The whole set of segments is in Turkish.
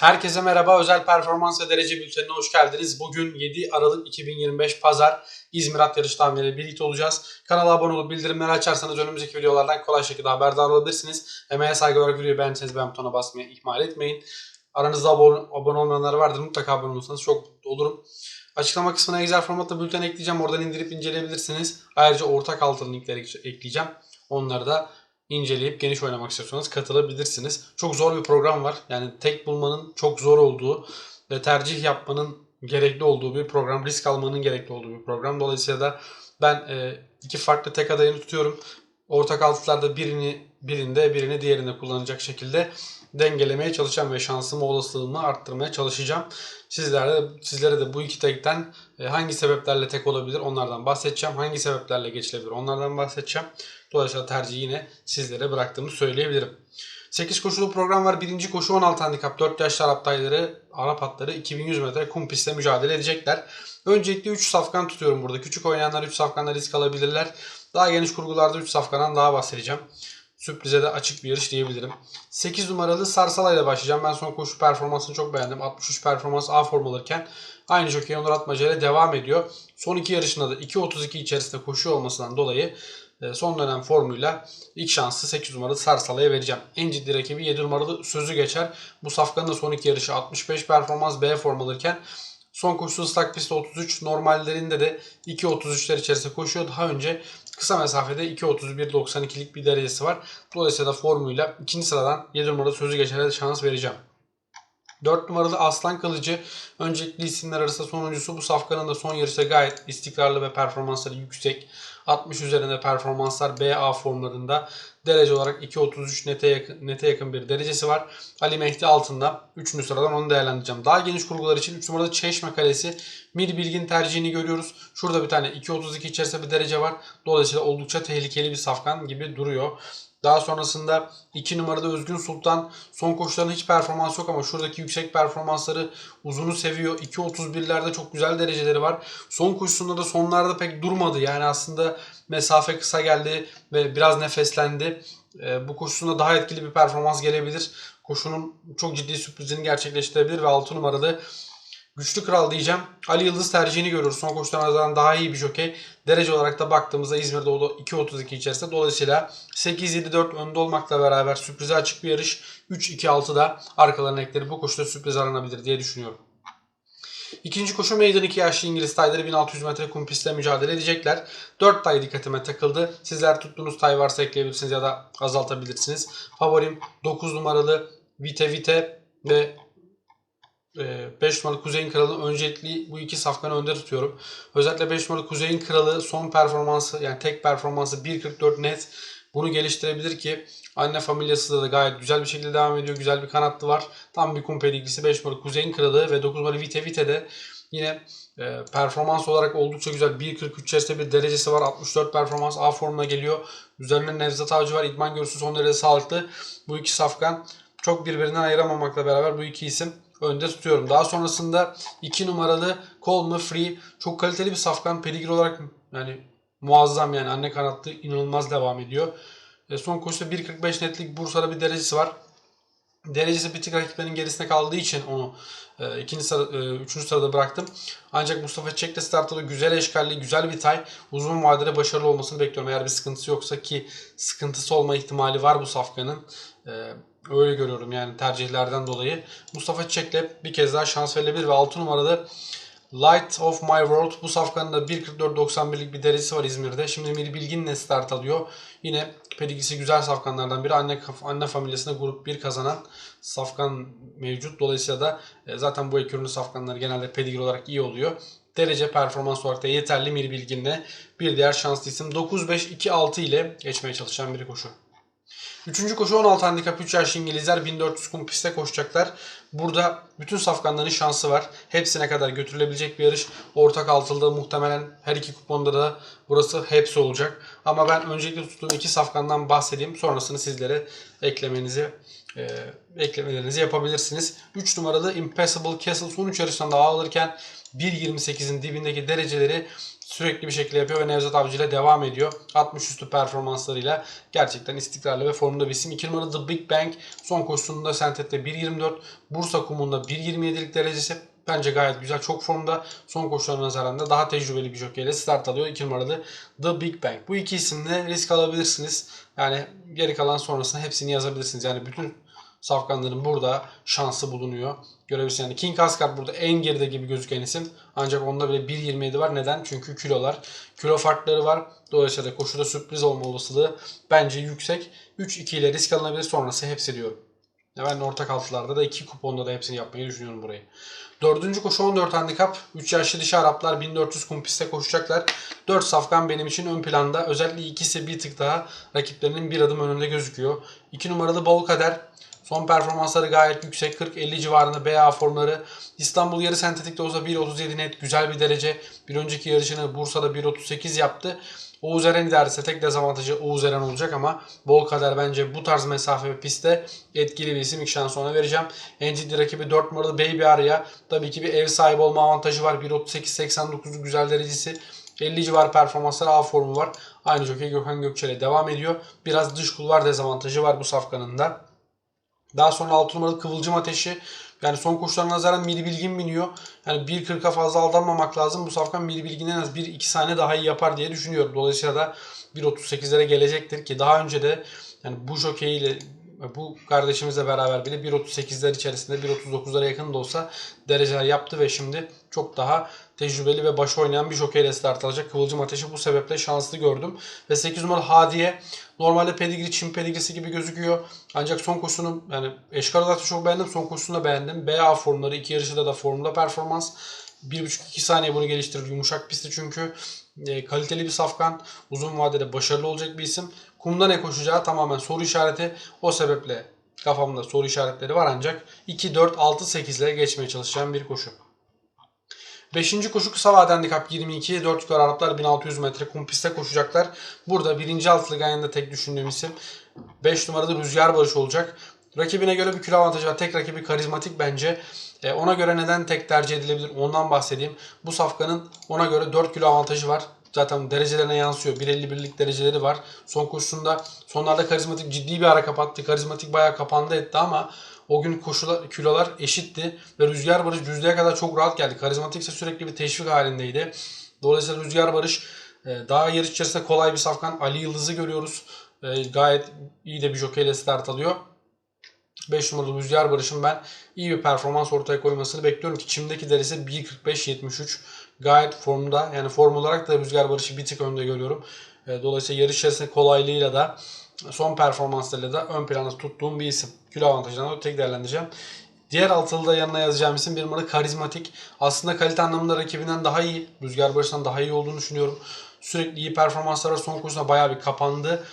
Herkese merhaba. Özel performans ve derece bültenine hoş geldiniz. Bugün 7 Aralık 2025 Pazar İzmir At Yarış tahminleriyle birlikte olacağız. Kanala abone olup bildirimleri açarsanız önümüzdeki videolardan kolay şekilde haberdar olabilirsiniz. Emeğe saygı olarak videoyu beğendiyseniz beğen butonuna basmayı ihmal etmeyin. Aranızda abone, olmayanlar vardır. Mutlaka abone olursanız çok mutlu olurum. Açıklama kısmına Excel formatta bülten ekleyeceğim. Oradan indirip inceleyebilirsiniz. Ayrıca ortak altın linkleri ekleyeceğim. Onları da inceleyip geniş oynamak istiyorsanız katılabilirsiniz. Çok zor bir program var. Yani tek bulmanın çok zor olduğu ve tercih yapmanın gerekli olduğu bir program. Risk almanın gerekli olduğu bir program. Dolayısıyla da ben e, iki farklı tek adayını tutuyorum. Ortak altılarda birini birinde birini diğerinde kullanacak şekilde dengelemeye çalışacağım ve şansımı olasılığımı arttırmaya çalışacağım. Sizlere sizlere de bu iki tekten e, hangi sebeplerle tek olabilir onlardan bahsedeceğim. Hangi sebeplerle geçilebilir onlardan bahsedeceğim. Dolayısıyla tercihi yine sizlere bıraktığımı söyleyebilirim. 8 koşulu program var. Birinci koşu 16 handikap 4 yaşlı Arap dayıları, Arap atları 2100 metre kum pistte mücadele edecekler. Öncelikle 3 safkan tutuyorum burada. Küçük oynayanlar 3 safkanla risk alabilirler. Daha geniş kurgularda 3 safkandan daha bahsedeceğim. Sürprize de açık bir yarış diyebilirim. 8 numaralı Sarsala ile başlayacağım. Ben son koşu performansını çok beğendim. 63 performans A form alırken aynı jockey Onur Atmaca ile devam ediyor. Son iki yarışında da 2.32 içerisinde koşuyor olmasından dolayı e, son dönem formuyla ilk şansı 8 numaralı Sarsala'ya vereceğim. En ciddi rakibi 7 numaralı Sözü geçer. Bu safkanın da son iki yarışı 65 performans B form alırken son koşusu ıslak pistte 33. Normallerinde de 2.33'ler içerisinde koşuyor. Daha önce kısa mesafede 2.31.92'lik bir derecesi var. Dolayısıyla formuyla ikinci sıradan 7 numaralı Sözü geçer'e de şans vereceğim. 4 numaralı Aslan Kılıcı öncelikli isimler arasında sonuncusu. Bu safkanın da son yarışta gayet istikrarlı ve performansları yüksek. 60 üzerinde performanslar BA formlarında. Derece olarak 2.33 nete yakın, nete yakın bir derecesi var. Ali Mehdi altında 3. sıradan onu değerlendireceğim. Daha geniş kurgular için 3 numarada Çeşme Kalesi Mir Bilgin tercihini görüyoruz. Şurada bir tane 2.32 içerisinde bir derece var. Dolayısıyla oldukça tehlikeli bir safkan gibi duruyor. Daha sonrasında 2 numarada Özgün Sultan son koşularında hiç performans yok ama şuradaki yüksek performansları uzunu seviyor. 2.31'lerde çok güzel dereceleri var. Son koşusunda da sonlarda pek durmadı. Yani aslında mesafe kısa geldi ve biraz nefeslendi. Ee, bu koşusunda daha etkili bir performans gelebilir. Koşunun çok ciddi sürprizini gerçekleştirebilir ve 6 numaralı Güçlü Kral diyeceğim. Ali Yıldız tercihini görüyoruz. Son koşudan nazaran daha iyi bir jokey. Derece olarak da baktığımızda İzmir'de o da 2.32 içerisinde. Dolayısıyla 8-7-4 önde olmakla beraber sürprize açık bir yarış. 3-2-6'da arkalarına ekleri bu koşuda sürpriz aranabilir diye düşünüyorum. İkinci koşu meydan 2 yaşlı İngiliz tayları 1600 metre kum pistte mücadele edecekler. 4 tay dikkatime takıldı. Sizler tuttuğunuz tay varsa ekleyebilirsiniz ya da azaltabilirsiniz. Favorim 9 numaralı Vite Vite ve 5 numaralı Kuzey'in Kralı öncelikli bu iki safkanı önde tutuyorum. Özellikle 5 numaralı Kuzey'in Kralı son performansı yani tek performansı 1.44 net. Bunu geliştirebilir ki anne familyası da gayet güzel bir şekilde devam ediyor. Güzel bir kanatlı var. Tam bir kumpe ilgisi 5 numaralı Kuzey'in Kralı ve 9 numaralı Vite Vite de yine e, performans olarak oldukça güzel. 1.43 içerisinde bir derecesi var. 64 performans A formuna geliyor. Üzerinde Nevzat Avcı var. İdman görüntüsü son derece sağlıklı. Bu iki safkan çok birbirinden ayıramamakla beraber bu iki isim önde tutuyorum. Daha sonrasında 2 numaralı Call Me Free çok kaliteli bir safkan. Pedigre olarak yani muazzam yani anne kanatlı inanılmaz devam ediyor. E, son koşuda 1.45 netlik Bursa'da bir derecesi var. Derecesi bir tık rakiplerinin gerisinde kaldığı için onu e, ikinci sıra, e, üçüncü sırada bıraktım. Ancak Mustafa Çek de startta güzel eşkalli, güzel bir tay. Uzun vadede başarılı olmasını bekliyorum. Eğer bir sıkıntısı yoksa ki sıkıntısı olma ihtimali var bu safkanın. E, öyle görüyorum yani tercihlerden dolayı. Mustafa Çiçek'le bir kez daha şans verilebilir ve 6 numarada Light of My World bu safkanın da 1.44.91'lik bir derecesi var İzmir'de. Şimdi Miri Bilgin'le start alıyor. Yine pedigisi güzel safkanlardan biri. Anne, anne familyasında grup 1 kazanan safkan mevcut. Dolayısıyla da e, zaten bu ekürünün safkanları genelde pedigri olarak iyi oluyor. Derece performans olarak da yeterli Miri Bilgin'le bir diğer şanslı isim 9-5-2-6 ile geçmeye çalışan bir koşu. Üçüncü koşu 16 handikap 3 yaşlı İngilizler 1400 kum pistte koşacaklar. Burada bütün safkanların şansı var. Hepsine kadar götürülebilecek bir yarış. Ortak altılda muhtemelen her iki kuponda da burası hepsi olacak. Ama ben öncelikle tuttuğum iki safkandan bahsedeyim. Sonrasını sizlere eklemenizi e, eklemelerinizi yapabilirsiniz. 3 numaralı Impassable Castle son 3 yarıştan da alırken 1.28'in dibindeki dereceleri sürekli bir şekilde yapıyor ve Nevzat Avcı ile devam ediyor. 60 üstü performanslarıyla gerçekten istikrarlı ve formda bir isim. 2 numaralı The Big Bang son koşusunda Sentet'te 1.24, Bursa kumunda 1.27'lik derecesi. Bence gayet güzel. Çok formda. Son koşularına nazaran da daha tecrübeli bir jokeyle start alıyor. 2 numaralı The Big Bang. Bu iki isimle risk alabilirsiniz. Yani geri kalan sonrasında hepsini yazabilirsiniz. Yani bütün safkanların burada şansı bulunuyor. Görebilirsiniz. Yani King Asgard burada en geride gibi gözüken isim. Ancak onda bile 1.27 var. Neden? Çünkü kilolar. Kilo farkları var. Dolayısıyla koşuda sürpriz olma olasılığı bence yüksek. 3-2 ile risk alınabilir. Sonrası hepsi diyorum. Ben ortak altılarda da 2 kuponda da hepsini yapmayı düşünüyorum burayı. Dördüncü koşu 14 handikap. 3 yaşlı dişi Araplar 1400 kum pistte koşacaklar. 4 safkan benim için ön planda. Özellikle ikisi bir tık daha rakiplerinin bir adım önünde gözüküyor. 2 numaralı Bol Kader. Son performansları gayet yüksek. 40-50 civarında BA formları. İstanbul yarı sentetikte olsa 1.37 net güzel bir derece. Bir önceki yarışını Bursa'da 1.38 yaptı. Oğuz Eren idaresi tek dezavantajı Oğuz Eren olacak ama bol kader bence bu tarz mesafe ve pistte etkili bir isim. İlk şansı ona vereceğim. En ciddi rakibi 4 numaralı Baby Arya. Tabii ki bir ev sahibi olma avantajı var. 1.38-89 güzel derecesi. 50 civar performansları A formu var. Aynı jockey Gökhan Gökçe'yle devam ediyor. Biraz dış kulvar dezavantajı var bu safkanın da. Daha sonra 6 numaralı Kıvılcım Ateşi. Yani son koşularına nazaran Mili Bilgin biniyor. Yani 1.40'a fazla aldanmamak lazım. Bu safkan Mili Bilgin en az 1-2 saniye daha iyi yapar diye düşünüyorum. Dolayısıyla da 1.38'lere gelecektir ki daha önce de yani bu jockey ile bu kardeşimizle beraber bile 1.38'ler içerisinde 1.39'lara yakın da olsa dereceler yaptı ve şimdi çok daha tecrübeli ve baş oynayan bir jokeyle start alacak. Kıvılcım Ateşi bu sebeple şanslı gördüm. Ve 8 numaralı Hadiye normalde pedigri Çin pedigrisi gibi gözüküyor. Ancak son koşusunu yani eşkar da çok beğendim. Son koşusunu da beğendim. BA formları iki yarışında da formda performans. 1,5-2 saniye bunu geliştirir. Yumuşak pisti çünkü. E, kaliteli bir safkan. Uzun vadede başarılı olacak bir isim. Kumda ne koşacağı tamamen soru işareti. O sebeple kafamda soru işaretleri var ancak 2, 4, 6, 8 ile geçmeye çalışacağım bir koşu. Beşinci koşu kısa vade handikap 22. 4 yukarı Araplar 1600 metre kum pistte koşacaklar. Burada birinci altılı ganyanında tek düşündüğüm isim 5 numarada Rüzgar Barış olacak. Rakibine göre bir kilo avantajı var. Tek rakibi karizmatik bence. E, ona göre neden tek tercih edilebilir ondan bahsedeyim. Bu safkanın ona göre 4 kilo avantajı var. Zaten derecelerine yansıyor. 1.51'lik dereceleri var. Son koşusunda sonlarda karizmatik ciddi bir ara kapattı. Karizmatik bayağı kapandı etti ama o gün koşular, kilolar eşitti ve Rüzgar Barış düzlüğe kadar çok rahat geldi. Karizmatik ise sürekli bir teşvik halindeydi. Dolayısıyla Rüzgar Barış e, daha yarış içerisinde kolay bir safkan. Ali Yıldız'ı görüyoruz. E, gayet iyi de bir jokeyle start alıyor. 5 numaralı Rüzgar Barış'ın ben iyi bir performans ortaya koymasını bekliyorum ki çimdeki derisi 1.45-73 gayet formda. Yani form olarak da Rüzgar Barış'ı bir tık önde görüyorum. E, Dolayısıyla yarış içerisinde kolaylığıyla da son performanslarıyla da ön planda tuttuğum bir isim. Kilo avantajından da tek değerlendireceğim. Diğer altılı da yanına yazacağım isim bir numara karizmatik. Aslında kalite anlamında rakibinden daha iyi. Rüzgar Barış'tan daha iyi olduğunu düşünüyorum. Sürekli iyi performanslar var. Son koşusunda bayağı bir kapandı.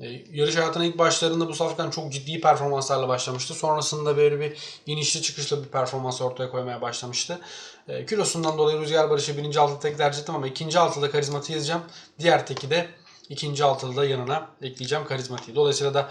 E, yarış hayatının ilk başlarında bu safkan çok ciddi performanslarla başlamıştı. Sonrasında böyle bir inişli çıkışlı bir performans ortaya koymaya başlamıştı. E, kilosundan dolayı Rüzgar Barış'ı birinci altıda tek tercih ettim ama ikinci altıda karizmatiği yazacağım. Diğer teki de ikinci altıda da yanına ekleyeceğim karizmatiği. Dolayısıyla da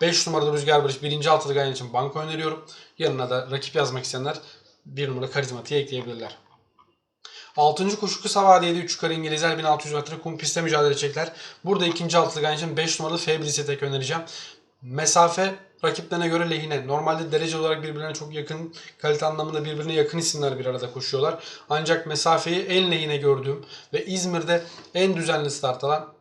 5 numarada Rüzgar Barış birinci altıda ganyan için banko öneriyorum. Yanına da rakip yazmak isteyenler bir numara karizmatiği ekleyebilirler. 6. koşu kısa vadede 3 yukarı İngilizler 1600 metre kum pistte mücadele edecekler. Burada ikinci altılı için 5 numaralı Fabris'e tek önereceğim. Mesafe rakiplerine göre lehine. Normalde derece olarak birbirine çok yakın, kalite anlamında birbirine yakın isimler bir arada koşuyorlar. Ancak mesafeyi en lehine gördüğüm ve İzmir'de en düzenli start alan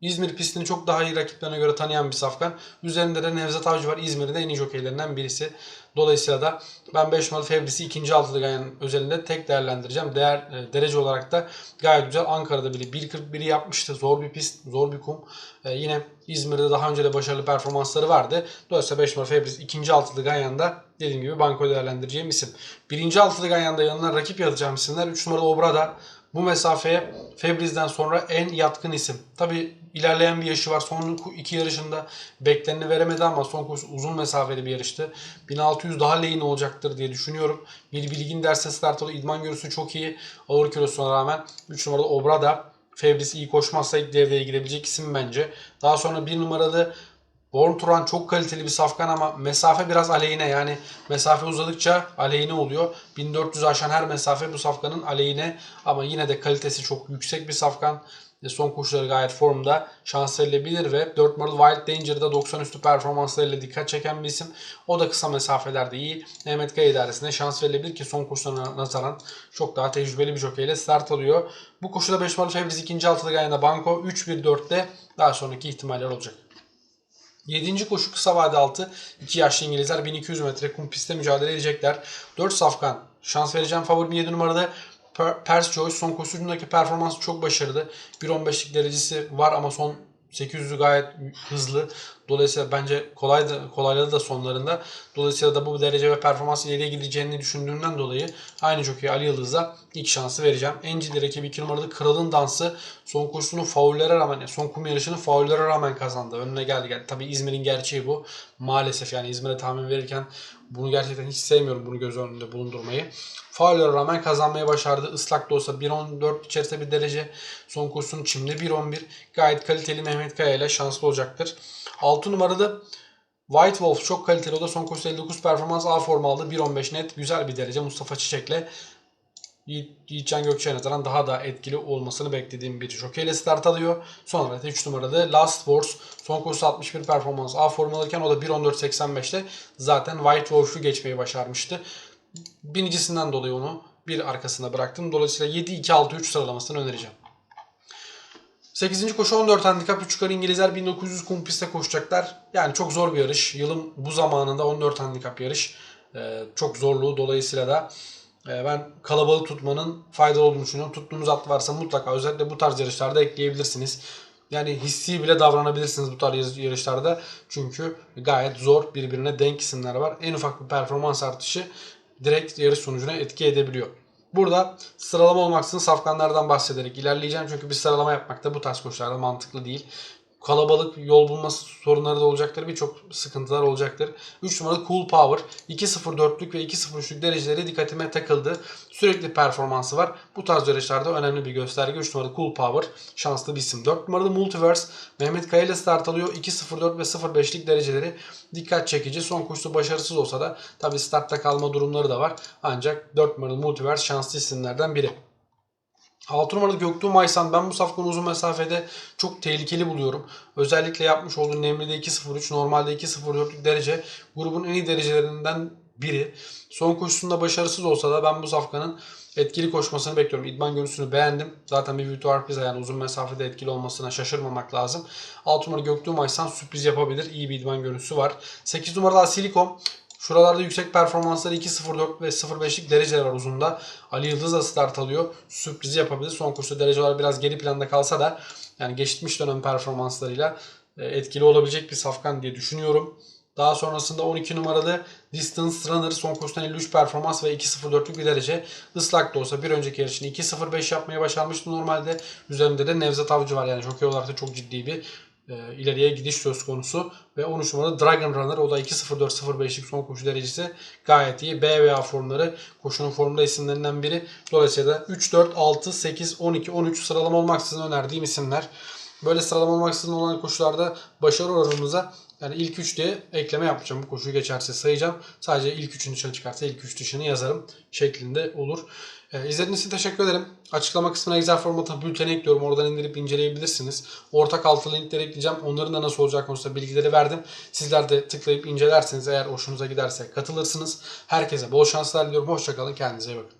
İzmir pistini çok daha iyi rakiplerine göre tanıyan bir safkan. Üzerinde de Nevzat Avcı var. İzmir'in en iyi jokeylerinden birisi. Dolayısıyla da ben 5 numaralı Fabris'i ikinci altılı ganyan özelinde tek değerlendireceğim. Değer, e, derece olarak da gayet güzel. Ankara'da bile 1.41'i yapmıştı. Zor bir pist, zor bir kum. E, yine İzmir'de daha önce de başarılı performansları vardı. Dolayısıyla 5 numaralı Fabris ikinci altılı ganyanda dediğim gibi banko değerlendireceğim isim. Birinci altılı ganyanda yanına rakip yazacağım isimler. 3 numaralı Obrada. Bu mesafeye Fabriz'den sonra en yatkın isim. Tabi ilerleyen bir yaşı var. Son iki yarışında bekleneni veremedi ama son koşu uzun mesafeli bir yarıştı. 1600 daha lehine olacaktır diye düşünüyorum. Bir bilgin derse start alıyor. İdman görüsü çok iyi. Ağır kilosuna rağmen 3 numaralı Obra da Fabris iyi koşmazsa ilk devreye girebilecek isim bence. Daha sonra bir numaralı Born Turan çok kaliteli bir safkan ama mesafe biraz aleyhine yani mesafe uzadıkça aleyhine oluyor. 1400 aşan her mesafe bu safkanın aleyhine ama yine de kalitesi çok yüksek bir safkan. Son koşuları gayet formda şans verilebilir ve 4 numaralı Wild Danger'da 90 üstü performanslarıyla dikkat çeken bir isim. O da kısa mesafelerde iyi. Mehmet Kaya idaresine şans verilebilir ki son koşularına nazaran çok daha tecrübeli bir jokeyle start alıyor. Bu koşuda 5 numaralı Fevriz ikinci altılı gayında Banko 3-1-4'te daha sonraki ihtimaller olacak. 7. koşu kısa vade altı. 2 yaşlı İngilizler 1200 metre kum pistte mücadele edecekler. 4 safkan. Şans vereceğim favorim 7 numarada Per- Pers Joyce son koşucundaki performansı çok başarılı. 1.15'lik derecesi var ama son 800'ü gayet hızlı. Dolayısıyla bence kolay da, kolayladı da sonlarında. Dolayısıyla da bu derece ve performans ileriye gideceğini düşündüğümden dolayı aynı jockey Ali Yıldız'a ilk şansı vereceğim. Encil'de rakibi 2 numaralı Kral'ın dansı son koşusunu faullere rağmen, yani son kum yarışını faullere rağmen kazandı. Önüne geldi. geldi. Tabii İzmir'in gerçeği bu. Maalesef yani İzmir'e tahmin verirken bunu gerçekten hiç sevmiyorum bunu göz önünde bulundurmayı. Faullere rağmen kazanmayı başardı. Islak da olsa 1.14 içerisinde bir derece. Son kursunu çimde 1.11. Gayet kaliteli Mehmet Kaya ile şanslı olacaktır. 6 numaralı White Wolf çok kaliteli. O da son koşuda 59 performans A form aldı. 1.15 net. Güzel bir derece. Mustafa Çiçek'le Yiğitcan Gökçe'ye nazaran daha da etkili olmasını beklediğim bir jockey ile start alıyor. Son olarak da 3 numarada Last Wars. Son koşuda 61 performans A form alırken o da 1.14.85'te zaten White Wolf'u geçmeyi başarmıştı. Binicisinden dolayı onu bir arkasına bıraktım. Dolayısıyla 7-2-6-3 sıralamasını önereceğim. 8. koşu 14 handikap 3 yukarı İngilizler 1900 kum pistte koşacaklar. Yani çok zor bir yarış. Yılın bu zamanında 14 handikap yarış. Ee, çok zorluğu dolayısıyla da ben kalabalık tutmanın faydalı olduğunu düşünüyorum. Tuttuğunuz at varsa mutlaka özellikle bu tarz yarışlarda ekleyebilirsiniz. Yani hissi bile davranabilirsiniz bu tarz yarışlarda. Çünkü gayet zor birbirine denk isimler var. En ufak bir performans artışı direkt yarış sonucuna etki edebiliyor. Burada sıralama olmaksızın safkanlardan bahsederek ilerleyeceğim. Çünkü bir sıralama yapmak da bu tarz koşularda mantıklı değil. Kalabalık yol bulması sorunları da olacaktır. Birçok sıkıntılar olacaktır. 3 numaralı Cool Power. 2.04'lük ve 2.03'lük dereceleri dikkatime takıldı. Sürekli performansı var. Bu tarz yarışlarda önemli bir gösterge. 3 numaralı Cool Power. Şanslı bir isim. 4 numaralı Multiverse. Mehmet Kaya ile start alıyor. 2.04 ve 0.5'lik dereceleri dikkat çekici. Son koşusu başarısız olsa da tabi startta kalma durumları da var. Ancak 4 numaralı Multiverse şanslı isimlerden biri. 6 numaralı Göktuğ Maysan ben bu safkanı uzun mesafede çok tehlikeli buluyorum. Özellikle yapmış olduğu Nemli'de 2.03 normalde 2.04'lük derece grubun en iyi derecelerinden biri. Son koşusunda başarısız olsa da ben bu safkanın etkili koşmasını bekliyorum. İdman görüntüsünü beğendim. Zaten bir Victoire Pisa yani uzun mesafede etkili olmasına şaşırmamak lazım. 6 numara Göktuğ Maysan sürpriz yapabilir. İyi bir idman görüntüsü var. 8 numaralı Silikom Şuralarda yüksek performansları 2.04 ve 0.5'lik dereceler var uzunda. Ali Yıldız da start alıyor. Sürprizi yapabilir. Son koşuda dereceler biraz geri planda kalsa da yani geçmiş dönem performanslarıyla e, etkili olabilecek bir safkan diye düşünüyorum. Daha sonrasında 12 numaralı Distance Runner son koşudan 53 performans ve 2.04'lük bir derece. Islak da olsa bir önceki yarışını 2.05 yapmayı başarmıştı normalde. Üzerinde de Nevzat Avcı var yani jockey olarak da çok ciddi bir e, ileriye gidiş söz konusu. Ve 13 numaralı Dragon Runner o da 2.04-0.5'lik son koşu derecesi gayet iyi. B veya formları koşunun formda isimlerinden biri. Dolayısıyla da 3, 4, 6, 8, 12, 13 sıralama olmaksızın önerdiğim isimler. Böyle sıralama olmaksızın olan koşularda başarı oranımıza yani ilk 3 diye ekleme yapacağım. Bu koşuyu geçerse sayacağım. Sadece ilk 3'ün dışına çıkarsa ilk 3 dışını yazarım şeklinde olur. Ee, izlediğiniz için teşekkür ederim. Açıklama kısmına Excel formatına bülteni ekliyorum. Oradan indirip inceleyebilirsiniz. Ortak altı linkleri ekleyeceğim. Onların da nasıl olacak konusunda bilgileri verdim. Sizler de tıklayıp incelerseniz eğer hoşunuza giderse katılırsınız. Herkese bol şanslar diliyorum. Hoşçakalın. Kendinize iyi bakın.